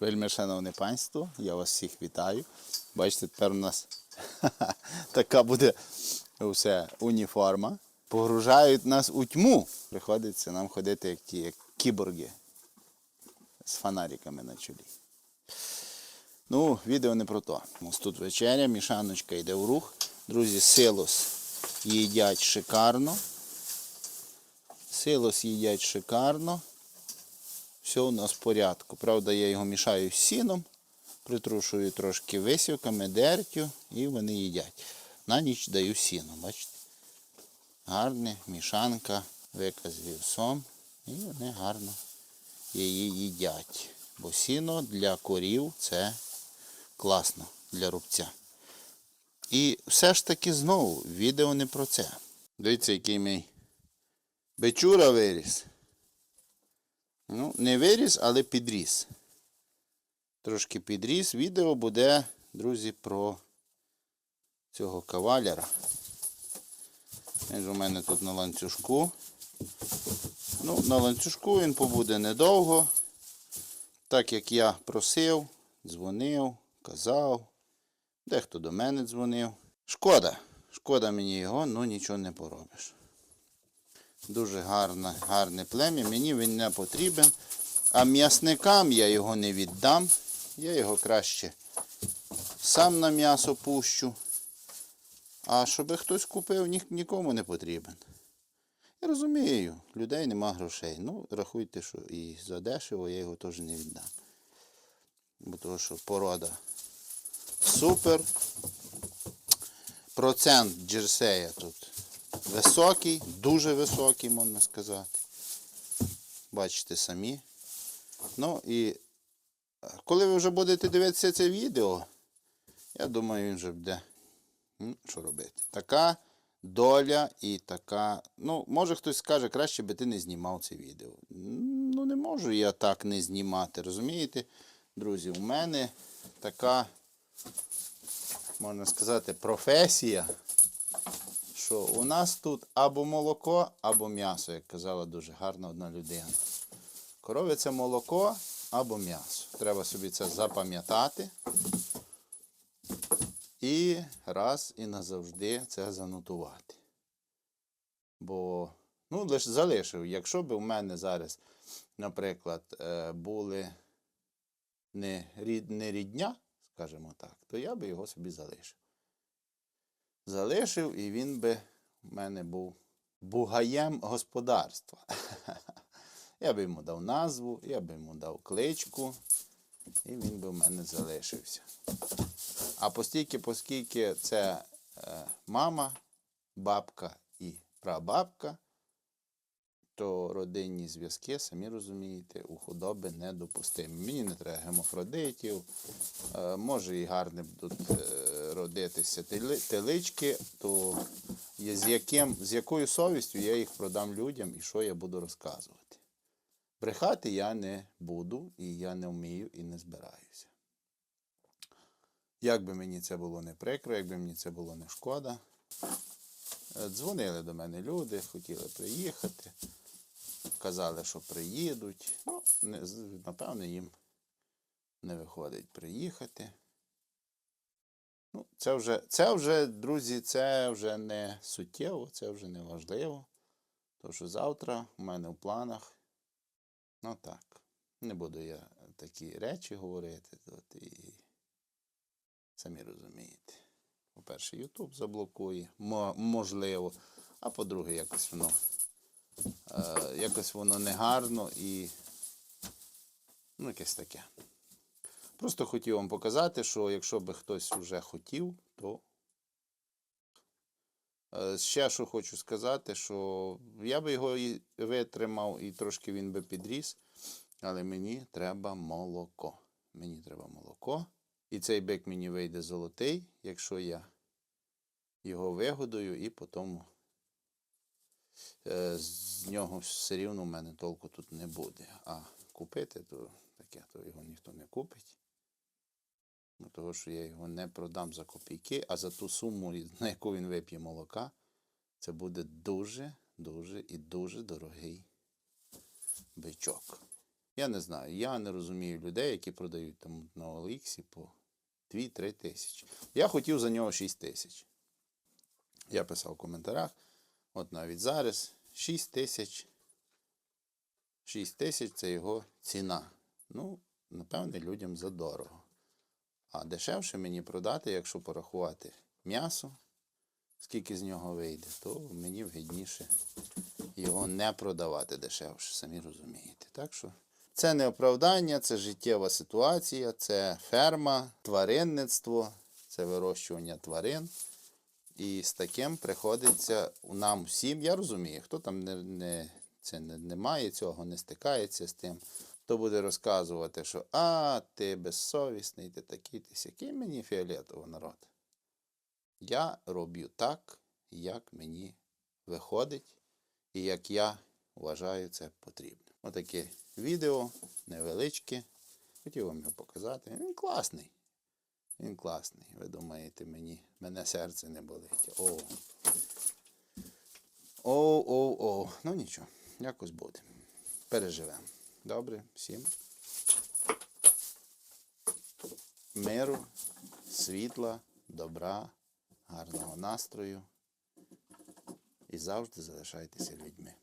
Вельми шановне панство, я вас всіх вітаю. Бачите, тепер у нас така буде все уніформа. Погружають нас у тьму. Приходиться нам ходити як ті, як кіборги з фонариками на чолі. Ну, відео не про то. Ось тут вечеря, мішаночка йде в рух. Друзі, силос їдять шикарно. Силос їдять шикарно. Все у нас в порядку. Правда, я його мішаю з сіном, притрушую трошки висівками, дертю і вони їдять. На ніч даю сіно, бачите? Гарна мішанка, вика з вівсом. І вони гарно її їдять. Бо сіно для корів це класно для рубця. І все ж таки знову відео не про це. Дивіться, який мій бичура виріс. Ну, не виріс, але підріс. Трошки підріс. Відео буде, друзі, про цього каваляра. Він у мене тут на ланцюжку. Ну, на ланцюжку він побуде недовго. Так як я просив, дзвонив, казав. Дехто до мене дзвонив. Шкода. Шкода мені його, ну нічого не поробиш. Дуже гарне, гарне плем'я. Мені він не потрібен. А м'ясникам я його не віддам. Я його краще сам на м'ясо пущу. А щоб хтось купив, ні, нікому не потрібен. Я розумію, людей нема грошей. Ну, рахуйте, що і за дешево я його теж не віддам. Бо того, що порода супер. Процент джерсея тут високий, дуже високий, можна сказати. Бачите самі. Ну і е, коли ви вже будете дивитися це відео, я думаю, він вже буде. м, Що робити? Така доля і така. Ну, може хтось скаже, краще би ти не знімав це відео. Ну, не можу я так не знімати, розумієте? Друзі, у мене така, можна сказати, професія що у нас тут або молоко, або м'ясо, як казала дуже гарно одна людина. Коров'яце молоко або м'ясо. Треба собі це запам'ятати. І раз і назавжди це занотувати. Бо, ну, лише залишив, якщо б у мене зараз, наприклад, е, були не рідня, скажімо так, то я би його собі залишив залишив, і він би в мене був бугаєм господарства. Я би йому дав назву, я би йому дав кличку, і він би в мене залишився. А постільки, оскільки це е, мама, бабка і прабабка, то родинні зв'язки, самі розумієте, у худоби недопустимі. Мені не треба гемофродитів, е, може і гарне будуть родитися телички, то з, яким, з якою совістю я їх продам людям і що я буду розказувати. Брехати я не буду, і я не вмію і не збираюся. Як би мені це було не прикро, як би мені це було не шкода. Е, Дзвонили до мене люди, хотіли приїхати, казали, що приїдуть. Ну, не, напевно, їм не виходить приїхати. Ну, це вже, це вже, друзі, це вже не суттєво, це вже не важливо. Тому що завтра у мене в планах. Ну так, не буду я такі речі говорити. От, і самі розумієте. По-перше, Ютуб заблокує, можливо. А по-друге, якось воно, якось воно негарно і ну, якесь таке. Просто хотів вам показати, що якщо би хтось вже хотів, то Е, ще що хочу сказати, що я би його і витримав, і трошки він би підріс, але мені треба молоко. Мені треба молоко. І цей бик мені вийде золотий, якщо я його вигодую і потім е, з нього все рівно в мене толку тут не буде. А купити, то таке, то його ніхто не купить. Ну, того, що я його не продам за копійки, а за ту суму, на яку він вип'є молока, це буде дуже, дуже і дуже дорогий бичок. Я не знаю, я не розумію людей, які продають там на OLX по 2-3 тисячі. Я хотів за нього 6 тисяч. Я писав в коментарях, от навіть зараз 6 тисяч. 6 тисяч це його ціна. Ну, напевне, людям задорого. А дешевше мені продати, якщо порахувати м'ясо, скільки з нього вийде, то мені вигідніше його не продавати дешевше, самі розумієте. Так що це не оправдання, це життєва ситуація, це ферма, тваринництво, це вирощування тварин. І з таким приходиться нам всім, я розумію, хто там не, не, це не, не має цього, не стикається з тим, хто буде розказувати, що а, ти безсовісний, ти такий, ти сякий, мені фіолетово народ. Я роблю так, як мені виходить, і як я вважаю це потрібно. Отаке відео невеличке. Хотів вам його показати. Він класний. Він класний. Ви думаєте, мені мене серце не болить. О. О, о, о. Ну нічого, якось буде. Переживемо. Добре, всім. Миру, світла, добра, гарного настрою. І завжди залишайтеся людьми.